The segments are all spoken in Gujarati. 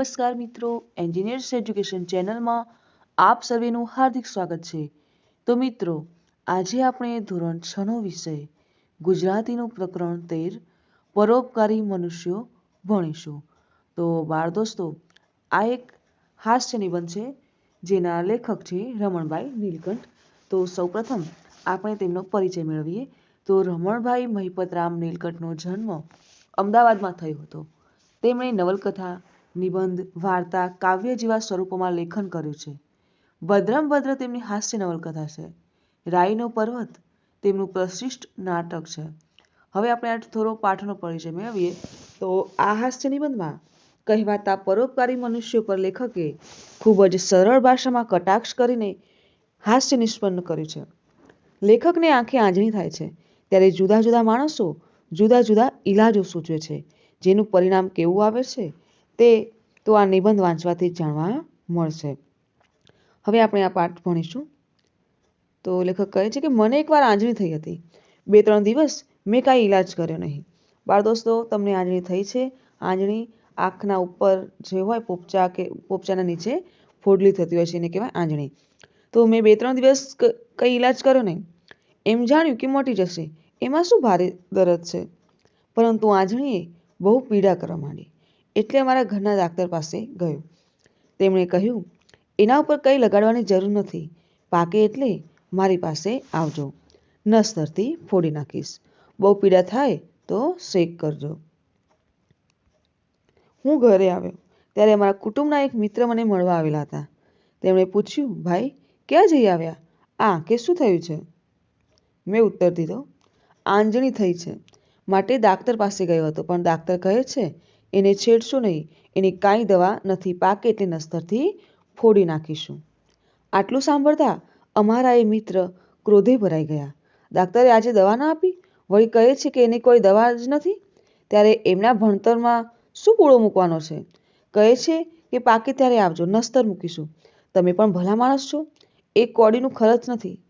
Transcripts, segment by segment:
નમસ્કાર મિત્રો એન્જિનિયર્સ એજ્યુકેશન ચેનલમાં આપ સર્વેનું હાર્દિક સ્વાગત છે. તો મિત્રો, આજે આપણે ધોરણ છનો વિષય, ગુજરાતીનું પ્રકરણ તેર, પરોપકારી મનુષ્યો ભણીશું. તો બાળ દોસ્તો, આ એક હાસ્ય નિબંધ છે, જેના લેખક છે રમણભાઈ નીલકંઠ. તો સૌપ્રથમ આપણે તેમનો પરિચય મેળવીએ. તો રમણભાઈ મહિપતરામ નીલકંઠનો જન્મ અમદાવાદમાં થયો હતો. તેમણે નવલકથા નિબંધ, વાર્તા, કાવ્ય જેવા સ્વરૂપોમાં લેખન કર્યું છે. ભદ્રમ ભદ્ર તેમની હાસ્ય નવલકથા છે. રાઈનો પર્વત તેમનું પ્રશિષ્ટ નાટક છે. હવે આપણે આ થોડો પાઠનો પરિચય મેળવીએ. તો આ હાસ્ય નિબંધમાં કહેવાતા પરોપકારી મનુષ્યો પર લેખકે ખૂબ જ સરળ ભાષામાં કટાક્ષ કરીને હાસ્ય નિષ્પન્ન કર્યું છે. લેખકને આંખે આંજણી થાય છે. ત્યારે જુદા જુદા માણસો જુદા જુદા ઈલાજો સૂચવે છે. જેનું પરિણામ કેવું આવે છે? તે તો આ નિબંધ વાંચવાથી જાણવા મળશે. હવે આપણે આ પાઠ ભણીશું. તો લેખક કહે છે કે, મને એકવાર આંજણી થઈ હતી. બે ત્રણ દિવસ મેં કાંઈ ઈલાજ કર્યો નહીં. બાળ દોસ્તો, તમને આંજણી થઈ છે? આંજણી આંખના ઉપર જે હોય પોપચા કે પોપચાના નીચે ફોડલી થતી હોય છે, એને કહેવાય આંજણી તો મેં બે ત્રણ દિવસ કંઈ ઈલાજ કર્યો નહીં. એમ જાણ્યું કે મટી જશે. એમાં શું ભારે દરદ છે? પરંતુ આંજણીએ બહુ પીડા કરવા માંડી. એટલે અમારા ઘરના ડાક્ટર પાસે ગયો. તેમણે કહ્યું, એના ઉપર કંઈ લગાડવાની જરૂર નથી. પાકે એટલે મારી પાસે આવજો. નસતરથી ફોડી નાખીશ. બહુ પીડા થાય તો શેક કરજો. હું ઘરે આવ્યો. ત્યારે અમારા કુટુંબના એક મિત્ર મને મળવા આવેલા હતા. તેમણે પૂછ્યું, ભાઈ, ક્યાં જઈ આવ્યા? આ કે શું થયું છે? મેં ઉત્તર દીધો, આંજણી થઈ છે. માટે ડાક્ટર પાસે ગયો હતો, પણ ડાક્ટર કહે છે એને છેડશો નહીં. એની કાંઈ દવા નથી, પાકે એટલે નસ્તરથી ફોડી નાખીશું. આટલું સાંભળતા અમારા એ મિત્ર ક્રોધે ભરાઈ ગયા. ડાક્ટરે આજે દવા ના આપી? વળી કહે છે કે એની કોઈ દવા જ નથી? ત્યારે એમના ભણતરમાં શું પૂળો મૂકવાનો છે? કહે છે કે પાકે ત્યારે આવજો, નસ્તર મૂકીશું. તમે પણ ભલા માણસ છો. એ કોડીનું ખરચ નથી.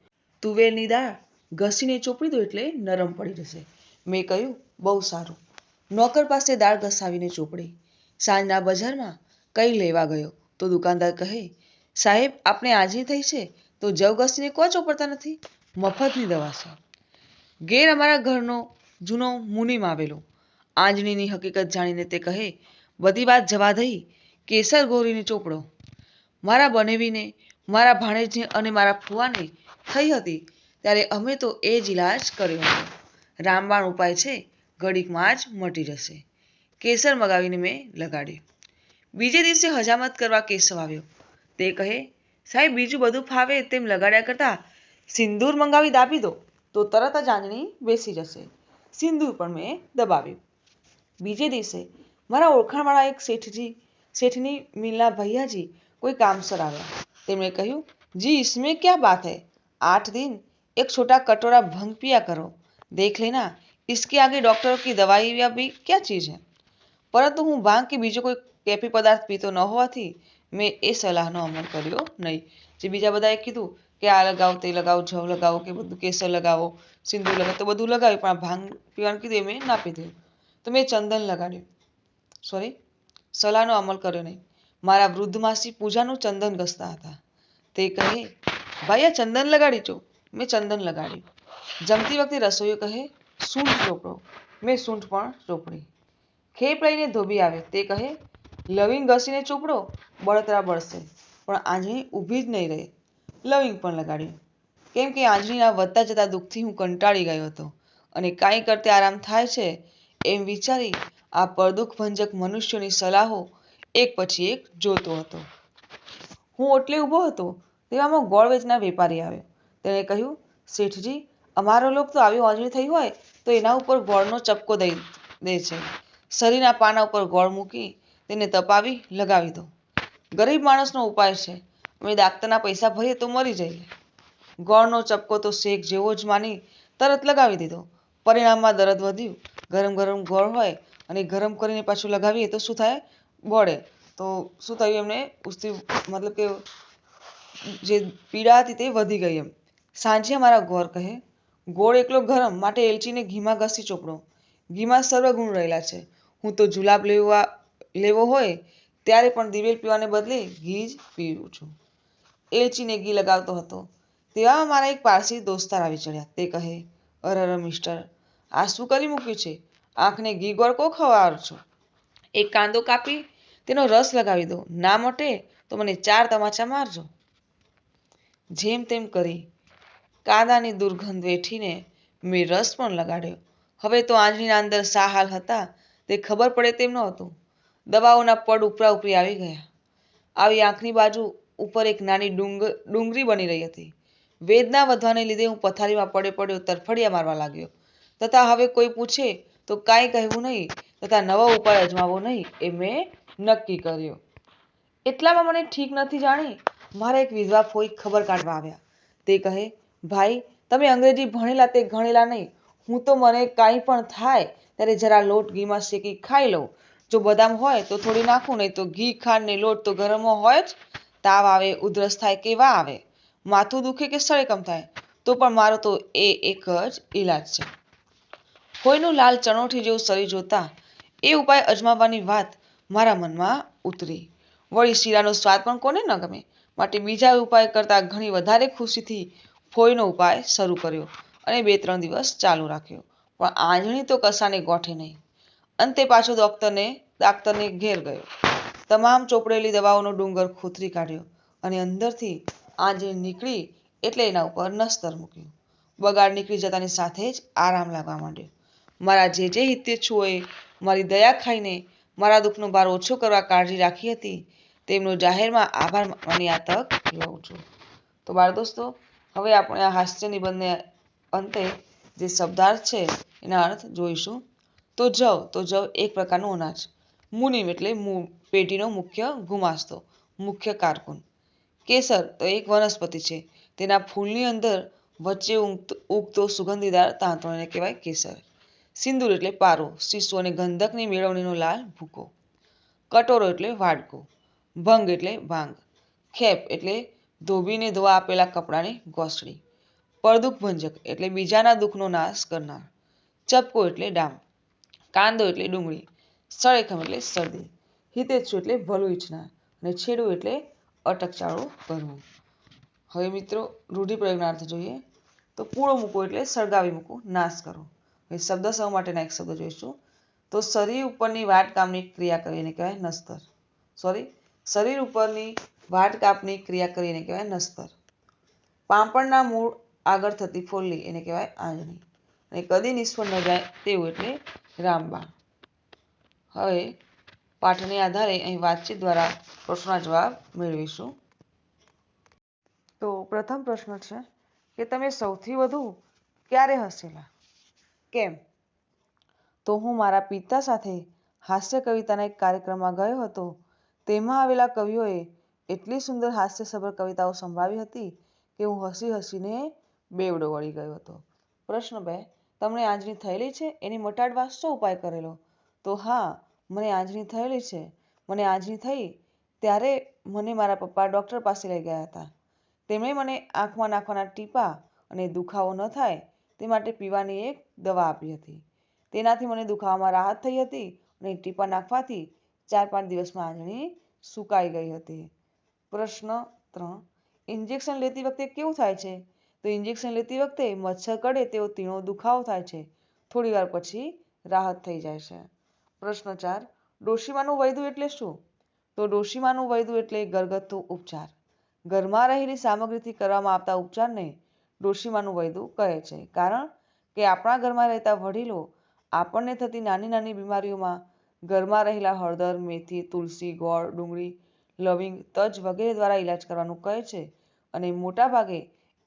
તુવેરની દાળ ઘસીને ચોપડી દો એટલે નરમ પડી જશે. મેં કહ્યું, બહુ સારું. નોકર પાસે દાળ ઘસાવીને ચોપડી. સાંજના બજારમાં કંઈ લેવા ગયો તો દુકાનદાર કહે, સાહેબ, આપણે આજે થઈ છે તો જવ ઘસીને કોઈ ચોપડતા નથી? મફતની દવા છે. ઘેર અમારા ઘરનો જૂનો મુનિમ આવેલો. આંજણીની હકીકત જાણીને તે કહે, બધી વાત જવા દઈ, કેસર ગોરીને ચોપડો. મારા બનેવીને, મારા ભાણેજને અને મારા ફુવાને થઈ હતી, ત્યારે અમે તો એ જ ઇલાજ કર્યો હતો. રામબાણ ઉપાય છે ઘડીકમાં જ મટી જશે. કેસર મગાવીને મેં લગાડ્યું. બીજે દિવસે હજામત કરવા કેશવ આવ્યો. તે કહે, સાહેબ, બીજું બધું ફાવે તેમ લગાડ્યા કરતાં સિંદૂર મંગાવી દાબી દો, તો તરત જ આંજણી બેસી જશે. સિંદૂર પણ મેં દબાવ્યું. બીજે દિવસે મારા ઓળખાણવાળા એક શેઠજી, શેઠની મીલા ભૈયાજી કોઈ કામસર આવ્યા. તેમણે કહ્યું, જી ઇસમે ક્યા બાત હૈ? આઠ દિન એક છોટા કટોરા ભંગ પિયા કરો. દેખ લેના इसके आगे डॉक्टरों की दवाई या भी क्या चीज़ है પરંતુ હું ભાંગ કે બીજો કોઈ કેફી પદાર્થ પીતો ન હોવાથી મેં એ સલાહનો અમલ કર્યો નહીં જે બીજા બધાએ કીધું કે આ લગાવો તે લગાવો જવ લગાવો કે બધું કેસર લગાવો સિંદૂર લગાવો તો બધું લગાવ્યું પણ આ ભાંગ પીવાનું કીધું એ મેં ના પીધું તો મેં ચંદન લગાડ્યું સોરી સલાહનો અમલ કર્યો નહીં મારા વૃદ્ધ માસી પૂજાનું ચંદન ઘસતા હતા તે કહે ભાઈ આ ચંદન લગાડી છો મેં ચંદન લગાડ્યું જમતી વખતે રસોઈયો કહે સૂંઠ ચોપડો. મેં સૂંઠ પણ ચોપડી. ખેપ લઈને ધોબી આવે તે કહે, લવિંગ ઘસીને ચોપડો? બળતરા બળશે. પણ આંજણી ઊભી જ નહીં રહે. લવિંગ પણ લગાડ્યું. કેમ કે આંજણીના વધતા જતા દુઃખથી હું કંટાળી ગયો હતો અને કાંઈ કરતે આરામ થાય છે? એમ વિચારી આ પરદુઃખભંજક મનુષ્યોની સલાહો એક પછી એક જોતો હતો. હું ઓટલે ઊભો હતો તેવામાં ગોળ વેચનાર વેપારી આવ્યો. તેણે કહ્યું, શેઠજી, અમારો લોક તો આવી વાંજણી થઈ હોય તો એના ઉપર ગોળનો ચપકો દઈ દે છે. શરીરના પાના ઉપર ગોળ મૂકી તેને તપાવી લગાવી દો. ગરીબ માણસનો ઉપાય છે. અમે ડાક્ટરના પૈસા ભરીએ તો મરી જઈએ. ગોળનો ચપકો તો શેક જેવો જ માની તરત લગાવી દીધો. પરિણામમાં દર્દ વધ્યું. ગરમ ગરમ ગોળ હોય અને ગરમ કરીને પાછું લગાવીએ તો શું થાય? બળે. તો શું થયું એમને? ઉસ્તી મતલબ કે જે પીડા હતી તે વધી ગઈ એમ. સાંજે મારા ગોર કહે ગોળ એકલો ગરમ માટે એલચીને ઘીમાં ઘસી ચોપડો. ઘીમાં સર્વગુણ રહેલા છે. હું તો જુલાબ લેવા, લેવો હોય ત્યારે પણ દિવેલ પીવાને બદલે ઘી જ પીવું છું. એલચીને ઘી લગાવતો હતો. તેવામાં મારા એક પારસી દોસ્તાર આવી ચડ્યા. તે કહે અરર મિસ્ટર, આ શું કરી મૂક્યું છે? આંખને ઘી ગોળકો ખવા છો? એક કાંદો કાપી, તેનો રસ લગાવી દો. ના મટે તો મને ચાર તમાચા મારજો. જેમ તેમ કરી કાંદાની દુર્ગંધ વેઠીને મેં રસ પણ લગાડ્યો. હવે તો આંજણીના અંદર શા હાલ હતા તે ખબર પડે તેમ નહોતું. દવાઓના પડ ઉપરા ઉપરી આવી ગયા. આવી આંખની બાજુ ઉપર એક નાની ડુંગ ડુંગળી બની રહી હતી. વેદના વધવાને લીધે હું પથારીમાં પડે પડ્યો તરફડિયા મારવા લાગ્યો. તથા હવે કોઈ પૂછે તો કાંઈ કહેવું નહીં તથા નવો ઉપાય અજમાવો નહીં એ મેં નક્કી કર્યો. એટલામાં મને ઠીક નથી જાણી, મારા એક વિધવા ફોઈ ખબર કાઢવા આવ્યા. તે કહે ભાઈ, તમે અંગ્રેજી ભણેલા તે ગણેલા નહીં. હું તો મને કાંઈ પણ થાય, ત્યારે જરા લોટ ઘીમાં શેકી ખાઈ લઉં. જો બદામ હોય તો થોડી નાખું, નહીં તો ઘી, ખાંડ ને લોટ તો ગરમ હોય જ. તાવ આવે, ઉધરસ થાય કેવા આવે. માથું દુખે કે સળેકમ થાય? તો પણ મારો તો એ એક જ ઈલાજ છે. કોઈનું લાલ ચણોઠી જેવું શરીર જોતા, એ ઉપાય અજમાવવાની વાત મારા મનમાં ઉતરી. વળી શીરાનો સ્વાદ પણ કોને ન ગમે? માટે બીજા ઉપાય કરતાં ઘણી વધારે ખુશીથી ફોઈનો ઉપાય શરૂ કર્યો અને બે ત્રણ દિવસ ચાલુ રાખ્યો. પણ આંજણી તો કસાને ગોઠે નહીં. અંતે પાછો ડોક્ટરને ડાક્ટરને ઘેર ગયો. તમામ ચોપડેલી દવાઓનો ડુંગર ખોતરી કાઢ્યો અને અંદરથી આંજણી નીકળી એટલે એના ઉપર નસ્તર મૂક્યું. બગાડ નીકળી જતાની સાથે જ આરામ લાગવા માંડ્યો. મારા જે જે હિતેચ્છુઓએ મારી દયા ખાઈને મારા દુઃખનો ભાર ઓછો કરવા કાળજી રાખી હતી, તેમનો જાહેરમાં આભાર માની આ તક લઉં છું. તો બાળ દોસ્તો હવે આપણે આ હાસ્ય નિબંધને અંતે જે શબ્દાર્થ છે એના અર્થ જોઈશું. તો જવ તો જવ એક પ્રકારનું અનાજ. મુનિમ એટલે પેઢીનો મુખ્ય ગુમાસ્તો, મુખ્ય કારકુન. કેસર તો એક વનસ્પતિ છે. તેના ફૂલની અંદર વચ્ચે ઉગતો સુગંધીદાર તાંતણો એને કહેવાય કેસર. સિંદૂર એટલે પારો, શિશુ અને ગંધકની મેળવણીનો લાલ ભૂકો. કટોરો એટલે વાડકો. ભંગ એટલે ભાંગ. ખેપ એટલે ધોબીને ધોવા આપેલા કપડાની ગોસડી પરદુખ ભંજક એટલે બીજાના દુઃખનો નાશ કરનાર. ચપકો એટલે ડામ. કાંદો એટલે ડુંગળી. સળેખમ એટલે શરદી. હિતેચ્છુ એટલે ભલું ઈચ્છનાર. અને છેડું એટલે અટકચાળું કરવું હવે મિત્રો રૂઢિપ્રયોગના અર્થ જોઈએ તો પૂળો મૂકો એટલે સળગાવી મૂકો નાશ કરો હવે શબ્દ સહ માટેના એક શબ્દ જોઈશું. તો શરીર ઉપરની વાટ કામની ક્રિયા કરીને કહેવાય નસ્તર. સોરી શરીર ઉપરની વાટ કાપની ક્રિયા કરીને કહેવાય નસ્તર. પાંપણના મૂળ આગળ થતી ફોલ્લી એને કહેવાય આંજણી. અને કદી નિષ્ફળ ન જાય તેવું એટલે રામબાણ. હવે પાઠને આધારે અહીં વાતચીત દ્વારા પ્રશ્નોના જવાબ મેળવીશું. તો પ્રથમ પ્રશ્ન છે કે તમે સૌથી વધુ ક્યારે હસેલા? કેમ? તો હું મારા પિતા સાથે હાસ્ય કવિતાના એક કાર્યક્રમમાં ગયો હતો. તેમાં આવેલા કવિઓએ એટલી સુંદર હાસ્યસભર કવિતાઓ સંભળાવી હતી કે હું હસી હસીને બેવડો વળી ગયો હતો. પ્રશ્ન બે, તમને આંજણી થયેલી છે? એની મટાડવા શું ઉપાય કરેલો? તો હા, મને આંજણી થયેલી છે. મને આંજણી થઈ. ત્યારે મને મારા પપ્પા ડૉક્ટર પાસે લઈ ગયા હતા. તેમણે મને આંખમાં નાખવાના ટીપા અને દુખાવો ન થાય તે માટે પીવાની એક દવા આપી હતી. તેનાથી મને દુખાવામાં રાહત થઈ હતી અને ટીપા નાખવાથી ચાર પાંચ દિવસમાં આંજણી સુકાઈ ગઈ હતી. પ્રશ્ન ત્રણ. ઇન્જેક્શન લેતી વખતે કેવું થાય છે? તો ઇન્જેક્શન લેતી વખતે મચ્છર કરડે તેવો તીણો દુખાવો થાય છે. થોડી વાર પછી રાહત થઈ જાય છે. પ્રશ્ન ચાર. ડોશીમાનું વૈદું એટલે શું? તો ડોશીમાનું વૈદું એટલે ઘરગથ્થુ ઉપચાર. ઘરમાં રહેલી સામગ્રીથી કરવામાં આવતા ઉપચારને ડોશીમાનું વૈદું કહે છે. કારણ કે આપણા ઘરમાં રહેતા વડીલો આપણને થતી નાની નાની બીમારીઓમાં ઘરમાં રહેલા હળદર, મેથી, તુલસી, ગોળ, ડુંગળી લવિંગ તજ વગેરે દ્વારા ઈલાજ કરવાનું કહે છે અને મોટા ભાગે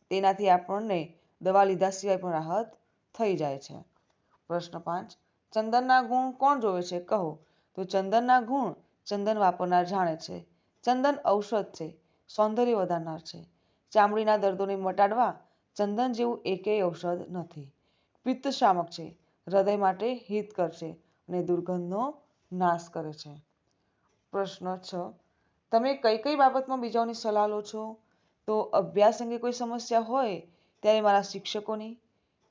તેનાથી આપણને દવા લીધા સિવાય પણ રાહત થઈ જાય છે. પ્રશ્ન પાંચ, ચંદનના ગુણ કોણ જોવે છે? કહો. તો ચંદનના ગુણ ચંદન વાપરનાર જાણે છે. ચંદન ઔષધ છે, સૌંદર્ય વધારનાર છે. ચામડીના દર્દોને મટાડવા ચંદન જેવું એકેય ઔષધ નથી. પિત્ત શામક છે, હૃદય માટે હિતકર છે અને દુર્ગંધનો નાશ કરે છે. પ્રશ્ન છ તમે કઈ કઈ બાબતમાં બીજાઓની સલાહ લો છો? તો અભ્યાસ અંગે કોઈ સમસ્યા હોય ત્યારે મારા શિક્ષકોની,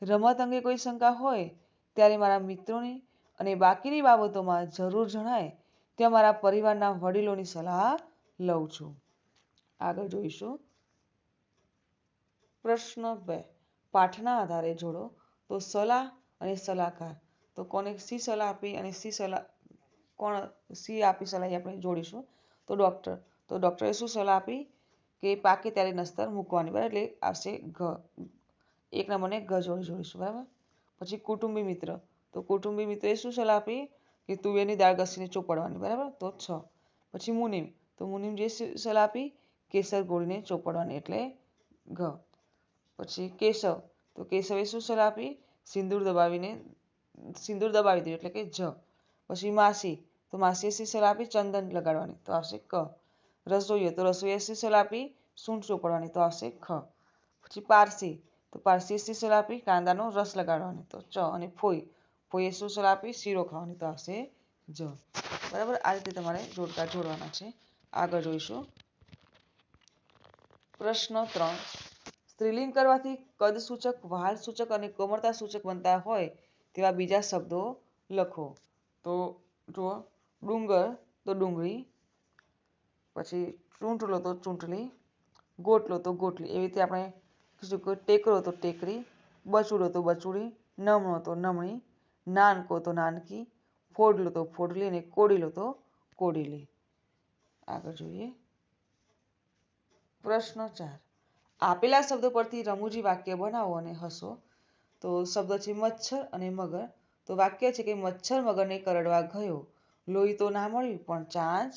રમત અંગે કોઈ શંકા હોય ત્યારે મારા મિત્રોની અને બાકીની બાબતોમાં જરૂર જણાય ત્યાં મારા પરિવારના વડીલોની સલાહ લઉં છું. આગળ જોઈશું. પ્રશ્ન બે, પાઠના આધારે જોડો. તો સલાહ અને સલાહકાર. તો કોને સી સલાહ આપી અને સી સલાહ, કોણ સી આપી સલાહ આપણે જોડીશું. તો ડૉક્ટર તો ડૉક્ટરે શું સલાહ આપી? કે પાકે ત્યારે નસ્તર મૂકવાની. બરાબર? એટલે આવશે ઘ. એક નંબરને ઘ જોડી જોડીશું. બરાબર? પછી કુટુંબી મિત્ર. તો કુટુંબી મિત્રએ શું સલાહ આપી? કે તુવેરની દાળ ઘસીને ચોપડવાની. બરાબર? તો છ. પછી મુનિમ. તો મુનિમ જે સલાહ આપી? કેસર ગોળીને ચોપડવાની. એટલે ઘ. પછી કેશવ. તો કેશવે શું સલાહ આપી? સિંદૂર દબાવીને, સિંદૂર દબાવી દીધું. એટલે કે જ. પછી માસી. તો માસીએ શી આપી ચંદન લગાડવાની. તો આવશે ક. રસોઈયો તો રસોઈએ શી સલાહ આપી સૂંઠ ચોપડવાની. તો આવશે ખ. પછી પારસી. તો પારસી શી આપી કાંદાનો રસ લગાડવાની. તો ચ અને ફોઈ. ફોઈએ શું સલાહ આપી શીરો ખાવાની. તો આવશે જ. બરાબર? આ રીતે તમારે જોડકા જોડવાના છે. આગળ જોઈશું. પ્રશ્ન ત્રણ. સ્ત્રીલિંગ કરવાથી કદસૂચક સૂચક અને કોમળતા સૂચક બનતા હોય તેવા બીજા શબ્દો લખો. તો જુઓ. ડુંગર તો ડુંગળી, પછી ચૂંટલો તો ચૂંટલી, ગોટલો તો ગોટલી. એવી રીતે આપણે કીધું કે ટેકરો તો ટેકરી, બચુડો તો બચુડી, નમણો તો નમણી, નાનકો તો નાનકી, ફોડલો તો ફોડલી અને કોડીલો તો કોડીલી. આગળ જોઈએ. પ્રશ્ન ચાર. આપેલા શબ્દો પરથી રમૂજી વાક્ય બનાવો અને હસો. તો શબ્દ છે મચ્છર અને મગર. તો વાક્ય છે કે મચ્છર મગરને કરડવા ગયો. લોહી તો ના મળ્યું પણ ચાંચ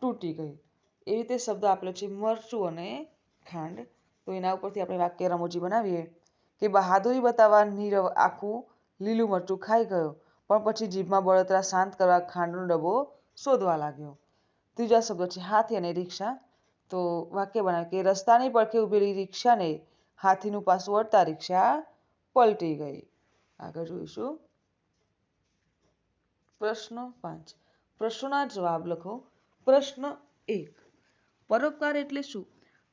તૂટી ગઈ. એ રીતે શબ્દ આપેલો છે, મરચું અને ખાંડ. તો એના ઉપરથી આપણે વાક્ય રમૂજી બનાવીએ કે, બહાદુરી બતાવવા નીરવ આખું લીલું મરચું ખાઈ ગયો, પણ પછી જીભમાં બળતરા શાંત કરવા ખાંડનો ડબ્બો શોધવા લાગ્યો. ત્રીજા શબ્દો છે, હાથી અને રિક્ષા. તો વાક્ય બનાવે કે, રસ્તાની પડખે ઊભેલી રિક્ષાને હાથીનું પાસું વળતા રિક્ષા પલટી ગઈ. આગળ જોઈશું. પ્રશ્ન પાંચ. પ્રશ્નોના જવાબ લખો. પ્રશ્ન એક. પરોપકાર એટલે શું?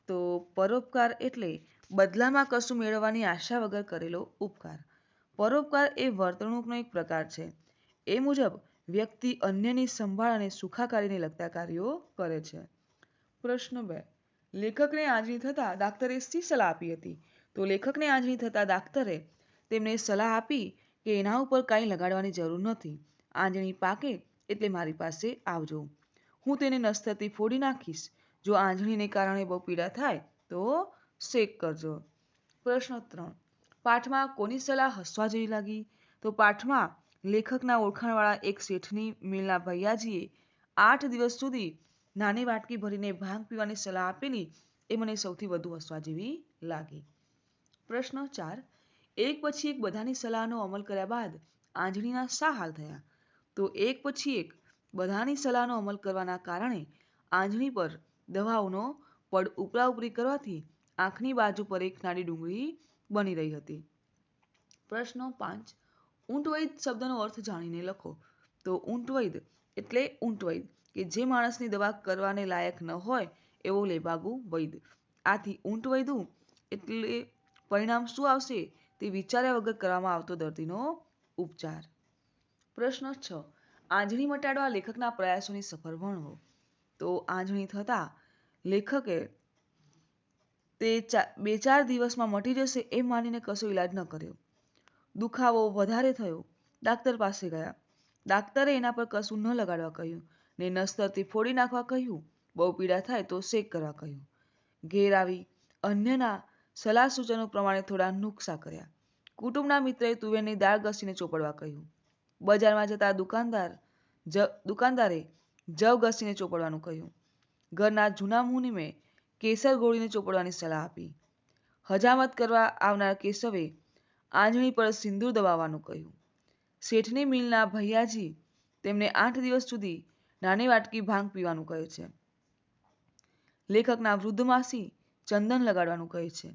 તો પરોપકાર એટલે બદલામાં કશું મેળવવાની આશા વગર કરેલો ઉપકાર. પરોપકાર એ વર્તણૂકનો એક પ્રકાર છે. એ મુજબ વ્યક્તિ અન્યની સંભાળ અને સુખાકારીને લગતા કાર્યો કરે છે. પ્રશ્ન બે. લેખકને આંજણી થતાં ડાક્ટરે શી સલાહ આપી હતી? તો લેખકને આંજણી થતાં ડાક્ટરે તેમને સલાહ આપી કે એના ઉપર કાંઈ લગાડવાની જરૂર નથી. આંજણી પાકે એટલે મારી પાસે આવજો. હું તેને નસ્તરથી ફોડી નાખીશ. જો આંજણીને કારણે બહુ પીડા થાય, તો શેક કરજો. પ્રશ્ન ત્રણ. પાઠમાં કોની સલાહ હસવા જેવી લાગી? તો પાઠમાં લેખકના ઓળખાણવાળા એક શેઠની મિલના ભૈયાજીએ આઠ દિવસ સુધી નાની વાટકી ભરીને ભાંગ પીવાની સલાહ આપેલી એ મને સૌથી વધુ હસવા જેવી લાગી. પ્રશ્ન ચાર. એક પછી એક બધાની સલાહનો અમલ કર્યા બાદ આંજણીના શા હાલ થયા? તો એક પછી એક બધાની સલાહનો અમલ કરવાના કારણે આંજણી પર દવાઓનો પડ ઉપરા ઉપરી કરવાથી આંખની બાજુ પર એક નાની ડુંગળી બની રહી હતી. પ્રશ્ન પાંચ. ઊંટવૈદ શબ્દનો અર્થ જાણીને લખો. તો ઊંટવૈદ એટલે ઊંટવૈદ કે જે માણસની દવા કરવાને લાયક ન હોય એવો લેભાગુ વૈદ. આથી ઊંટવૈદું એટલે પરિણામ શું આવશે તે વિચાર્યા વગર કરવામાં આવતો દર્દીનો ઉપચાર. પ્રશ્ન છ. આંજણી મટાડવા લેખકના પ્રયાસોની સફર વર્ણવો. તો આંજણી થતાં લેખકે તે બે ચાર દિવસમાં મટી જશે એમ માનીને કશો ઈલાજ ન કર્યો. દુખાવો વધારે થયો. ડાક્ટર પાસે ગયા. ડાક્ટરે એના પર કશું ન લગાડવા કહ્યું ને નસ્તરથી ફોડી નાખવા કહ્યું. બહુ પીડા થાય તો શેક કરવા કહ્યું. ઘેર આવી અન્યના સલાહ સૂચનો પ્રમાણે થોડા નુકસા કર્યા. કુટુંબના મિત્રએ તુવેરની દાળ ઘસીને ચોપડવા કહ્યું. બજારમાં જતા દુકાનદાર દુકાનદારે જવ ઘસીને ચોપડવાનું કહ્યું. ઘરના જૂના મુનિમે કેસર ગોળીને ચોપડવાની સલાહ આપી. હજામત કરવા આવનાર કેશવે આંજણી પર સિંદૂર દબાવવાનું કહ્યું. શેઠની મિલના ભૈયાજી તેમને આઠ દિવસ સુધી નાની વાટકી ભાંગ પીવાનું કહે છે. લેખકના વૃદ્ધ માસી ચંદન લગાડવાનું કહે છે.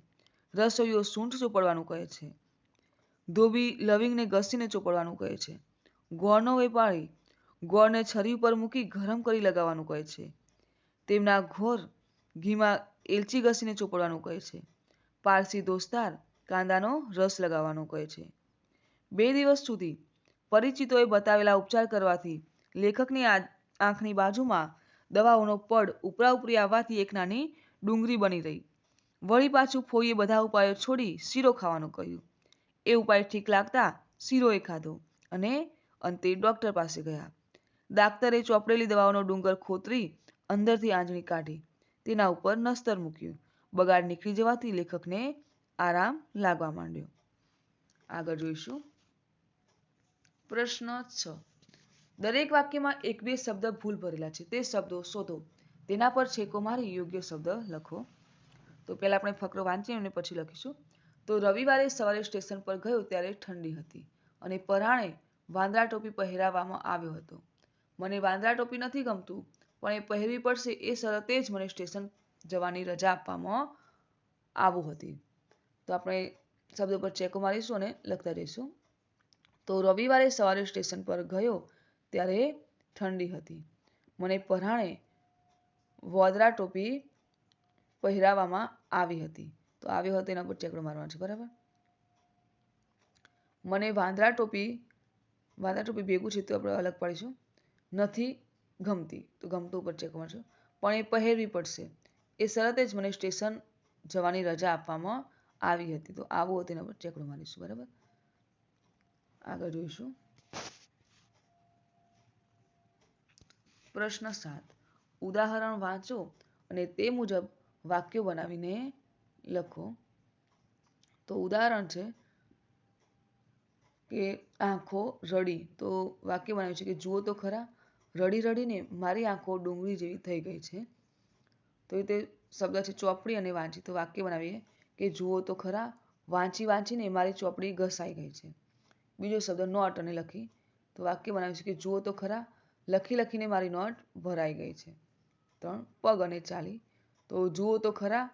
રસોઈઓ સૂંઠ ચોપડવાનું કહે છે. ધોબી લવિંગને ઘસીને ચોપડવાનું કહે છે. ગોળનો વેપારી ગોળને છરી ઉપર મૂકી ગરમ કરી લગાવવાનું કહે છે. તેમના ઘોર ઘીમાં એલચી ઘસીને ચોપડવાનું કહે છે. પારસી દોસ્તાર કાંદાનો રસ લગાવવાનો કહે છે. બે દિવસ સુધી પરિચિતોએ બતાવેલા ઉપચાર કરવાથી લેખકની આંખની બાજુમાં દવાઓનો પડ ઉપરા ઉપરી આવવાથી એક નાની ડુંગળી બની રહી. વળી પાછું ફોઈએ બધા ઉપાયો છોડી શીરો ખાવાનું કહ્યું. એ ઉપાય ઠીક લાગતા શીરોએ ખાધો અને અંતે ડોક્ટર પાસે ગયા. ડાક્ટરે ચોપડેલી દવાઓનો ડુંગર ખોતરી અંદરથી આંજણી કાઢી. તેના ઉપર નસ્તર મૂક્યું. બગાડ નીકળી જવાથી લેખકને આરામ લાગવા માંડ્યો. આગળ જોઈશું. પ્રશ્ન છ. દરેક વાક્યમાં એક બે શબ્દ ભૂલ ભરેલા છે. તે શબ્દો શોધો. તેના પર છેકો મારી યોગ્ય શબ્દ લખો. તો પહેલા આપણે ફકરો વાંચીએ અને પછી લખીશું. તો રવિવારે સવારે સ્ટેશન પર ગયો ત્યારે ઠંડી હતી અને પરાણે વાંદરા ટોપી પહેરાવવામાં આવ્યો હતો. મને વાંદરા ટોપી નથી ગમતું, પણ એ પહેરવી પડશે એ શરતે જ મને સ્ટેશન જવાની રજા આપવામાં આવું હતી. તો આપણે શબ્દો પર ચેકો મારીશું અને લખતા રહીશું તો રવિવારે સવારે સ્ટેશન પર ગયો ત્યારે ઠંડી હતી. મને પરાણે વોદરા ટોપી પહેરાવવામાં આવી હતી. તો આવ્યો હતો એના પર ચેકડો મારવાનો છે, બરાબર? મને વાંદરા ટોપી વાંદરા ટોપી ભેગું છે તો આપણે અલગ પાડીશું. નથી ગમતી, તો ગમતું ઉપર ચેક મારશું પણ એ પહેરવી પડશે. એ શરતે જ મને સ્ટેશન જવાની રજા આપવામાં આવી હતી. તો આવું હતું એના પર ચેકડો મારીશું બરાબર? આગળ જોઈશું. પ્રશ્ન સાત. ઉદાહરણ વાંચો અને તે મુજબ વાક્યો બનાવીને લખો. તો ઉદાહરણ છે કે આંખો રડી. તો વાક્ય બનાવ્યું છે કે, જુઓ તો ખરા, રડી રડીને મારી આંખો ડુંગળી જેવી થઈ ગઈ છે. તો એ તે શબ્દ છે ચોપડી અને વાંચી. તો વાક્ય બનાવીએ કે, જુઓ તો ખરા, વાંચી વાંચીને મારી ચોપડી ઘસાઈ ગઈ છે. બીજો શબ્દ નોટ અને લખી. તો વાક્ય બનાવ્યું છે કે, જુઓ તો ખરા, લખી લખીને મારી નોટ ભરાઈ ગઈ છે. ત્રણ, પગ અને ચાલી. તો જુઓ તો ખરા,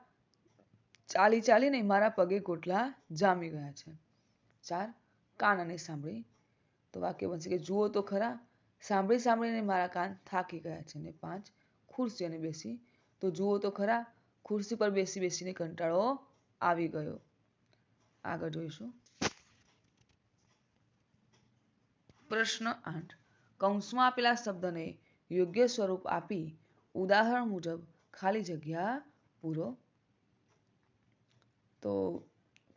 ચાલી ચાલીને મારા પગે ગોટલા જામી ગયા છે. ચાર કાન અને સાંભળી. તો વાક્ય બનશે કે, જુઓ તો ખરા, સાંભળી સાંભળીને મારા કાન થાકી ગયા છે ને પાંચ ખુરશી અને બેસી. તો જુઓ તો ખરા, ખુરશી પર બેસી બેસીને કંટાળો આવી ગયો. આગળ જોઈશું. પ્રશ્ન આઠ. કૌંસમાં આપેલા શબ્દને યોગ્ય સ્વરૂપ આપી ઉદાહરણ મુજબ, ખાલી જગ્યા પૂરો. તો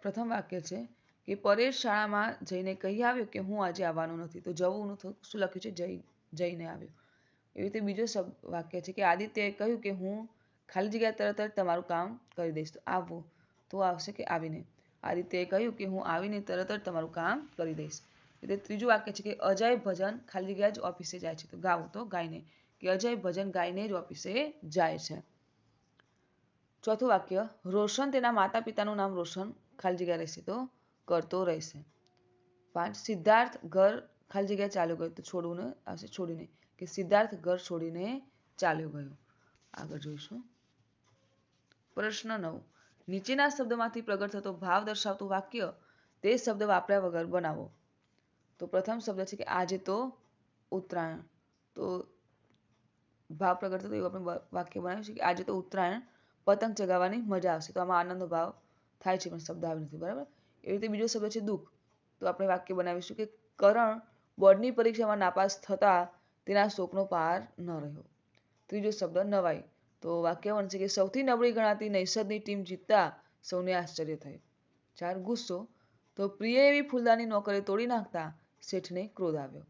પ્રથમ વાક્ય છે કે પરેશ શાળામાં જઈને કહી આવ્યો કે હું આજે આવવાનું નથી. તો જવું શું લખ્યું છે? જઈ, જઈને આવ્યો. એવી રીતે બીજો વાક્ય છે કે આદિત્યએ કહ્યું કે હું ખાલી જગ્યા તરત જ તમારું કામ કરી દઈશ. આવવું તો આવશે કે આવીને. આદિત્યએ કહ્યું કે હું આવીને તરત જ તમારું કામ કરી દઈશ. એટલે ત્રીજું વાક્ય છે કે અજય ભજન ખાલી જગ્યા જ ઓફિસે જાય છે. તો ગાવું તો ગાઈને. કે અજય ભજન ગાઈને જ ઓફિસે જાય છે. ચોથું વાક્ય, રોશન તેના માતા પિતાનું નામ રોશન ખાલી જગ્યા રહેશે. તો કરતો રહેશે. પાંચ સિદ્ધાર્થ ઘર ખાલી જગ્યા ચાલ્યો ગયો. તો છોડવું આવશે છોડીને. કે સિદ્ધાર્થ ઘર છોડીને ચાલ્યો ગયો. આગળ જોઈશું. પ્રશ્ન નવ. નીચેના શબ્દમાંથી પ્રગટ થતો ભાવ દર્શાવતું વાક્ય તે શબ્દ વાપર્યા વગર બનાવો. તો પ્રથમ શબ્દ છે કે આજે તો ઉત્તરાયણ. તો ભાવ પ્રગટ થતો એવું આપણે વાક્ય બનાવ્યું છે કે આજે તો ઉત્તરાયણ પતંગ ચગાવવાની મજા આવશે. તો આમાં આનંદનો ભાવ થાય છે પણ શબ્દ આવી નથી. બરાબર? એવી રીતે બીજો શબ્દ છે દુઃખ. તો આપણે વાક્ય બનાવીશું કે કરણ બોર્ડની પરીક્ષામાં નાપાસ થતાં તેના શોકનો પાર ન રહ્યો. ત્રીજો શબ્દ નવાઈ. તો વાક્ય બનશે કે સૌથી નબળી ગણાતી નૈસદની ટીમ જીતતા સૌને આશ્ચર્ય થયું. ચાર ગુસ્સો. તો પ્રિય એવી ફૂલદાની નોકરી તોડી નાખતા શેઠને ક્રોધ આવ્યો.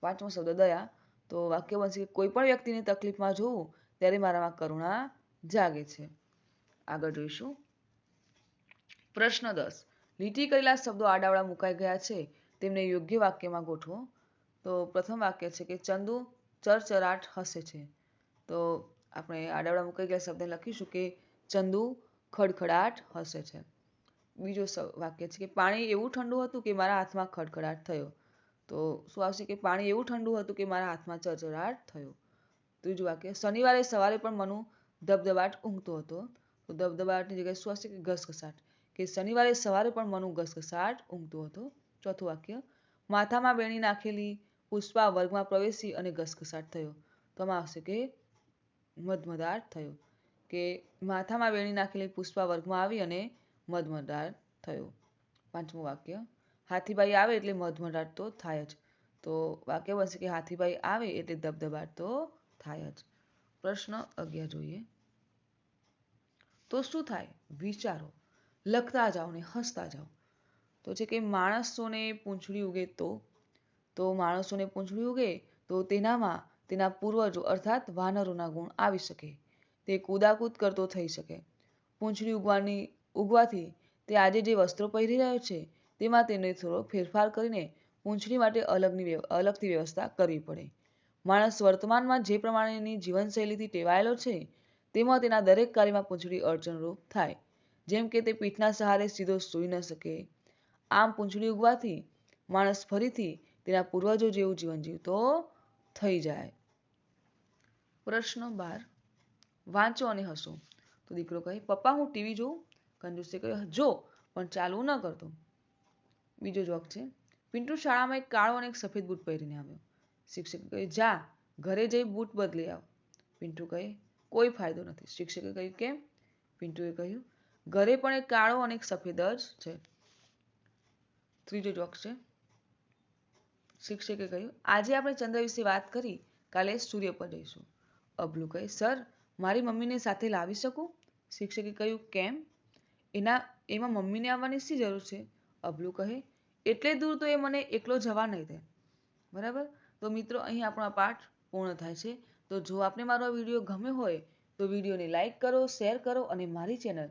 પાંચમો શબ્દ દયા. તો વાક્ય બનશે કે કોઈ પણ વ્યક્તિને તકલીફમાં જોવું ત્યારે મારામાં કરુણા જાગે છે. આગળ જોઈશું. પ્રશ્ન દસ. લીટી કરેલા શબ્દો આડાવડા મુકાઈ ગયા છે. તેમને યોગ્ય વાક્યમાં ગોઠવો. તો પ્રથમ વાક્ય છે કે, ચંદુ ચરચરાટ હસે છે. તો આપણે આડાવડા મુકાઈ ગયા શબ્દ લખીશું કે, ચંદુ ખડખડાટ હસે છે. બીજો વાક્ય છે કે, પાણી એવું ઠંડુ હતું કે મારા હાથમાં ખડખડાટ થયો. તો શું આવશે કે, પાણી એવું ઠંડુ હતું કે મારા હાથમાં ચરચરાટ થયો. ત્રીજું વાક્ય, શનિવારે સવારે પણ મનુ ધબધબાટ ઊંઘતો હતો. તો ધબધબાટની જગ્યાએ શું હશે કે, ઘસઘસાટ. કે શનિવારે સવારે પણ મનુ ઘસઘસાટ ઊંઘતો હતો. ચોથું વાક્ય, માથામાં બેણી નાખેલી પુષ્પા વર્ગમાં પ્રવેશી અને ઘસઘસાટ થયો. તો આમાં આવશે કે મધમદાટ થયો. કે માથામાં વેણી નાખેલી પુષ્પા વર્ગમાં આવી અને મધમદાટ થયો. પાંચમું વાક્ય, હાથીભાઈ આવે એટલે મધમદાટ તો થાય જ. તો વાક્ય બનશે કે હાથીભાઈ આવે એટલે ધબધબાટ તો થાય જ. પ્રશ્ન અગિયાર જોઈએ. તો શું થાય? વિચારો. લખતા જાઓ ને હસતા જાઓ. તો છે કે માણસોને પૂંછડી ઉગે તો તો માણસોને પૂંછડી ઉગે તો તેનામાં તેના પૂર્વજો અર્થાત વાનરોના ગુણ આવી શકે. તે કૂદાકૂદ કરતો થઈ શકે. પૂંછડી ઉગવાની, ઉગવાથી તે આજે જે વસ્ત્રો પહેરી રહ્યો છે, તેમાં તેને થોડો ફેરફાર કરીને પૂંછડી માટે અલગની અલગથી વ્યવસ્થા કરવી પડે. માણસ વર્તમાનમાં જે પ્રમાણેની જીવનશૈલીથી ટેવાયેલો છે, તેમાં તેના દરેક કાર્યમાં પૂંછડી અડચણરૂપ થાય. જેમ કે તે પીઠના સહારે સીધો સૂઈ ન શકે. આમ પૂંછડી ઉગવાથી માણસ ફરીથી તેના પૂર્વજો જેવું જીવન જીવતો થઈ જાય. પ્રશ્ન બાર. વાંચો અને હસો. તો દીકરો કહે, પપ્પા, હું ટીવી જોઉં. કંજુસે કહ્યું જો, પણ ચાલુ ન કરતો. બીજો જોક છે, પિન્ટુ શાળામાં એક કાળો અને એક સફેદ બૂટ પહેરીને આવ્યો. શિક્ષકે કહે જા, ઘરે જઈ બૂટ બદલી આવ. પિન્ટુ કહે, કોઈ ફાયદો નથી. શિક્ષકે કહ્યું, કેમ? પિન્ટુએ કહ્યું ઘરે પણ એક કાળો અને એક સફેદ જ છે. ત્રીજો જોક છે. શિક્ષકે કહ્યું, આજે આપણે ચંદ્ર વિશે વાત કરી, કાલે સૂર્ય પર જઈશું. અબલું કહે, સર, મારી મમ્મીને સાથે લાવી શકું? શિક્ષકે કહ્યું, કેમ? એના, એમાં મમ્મીને આવવાની શી જરૂર છે? અબલું કહે, એટલે દૂર તો એ મને એકલો જવા નહીં દે. બરાબર? તો મિત્રો, અહીં આપણો પાઠ પૂર્ણ થાય છે. તો જો આપને મારો આ વીડિયો ગમ્યો હોય, તો વિડીયોને લાઇક કરો, શેર કરો અને મારી ચેનલ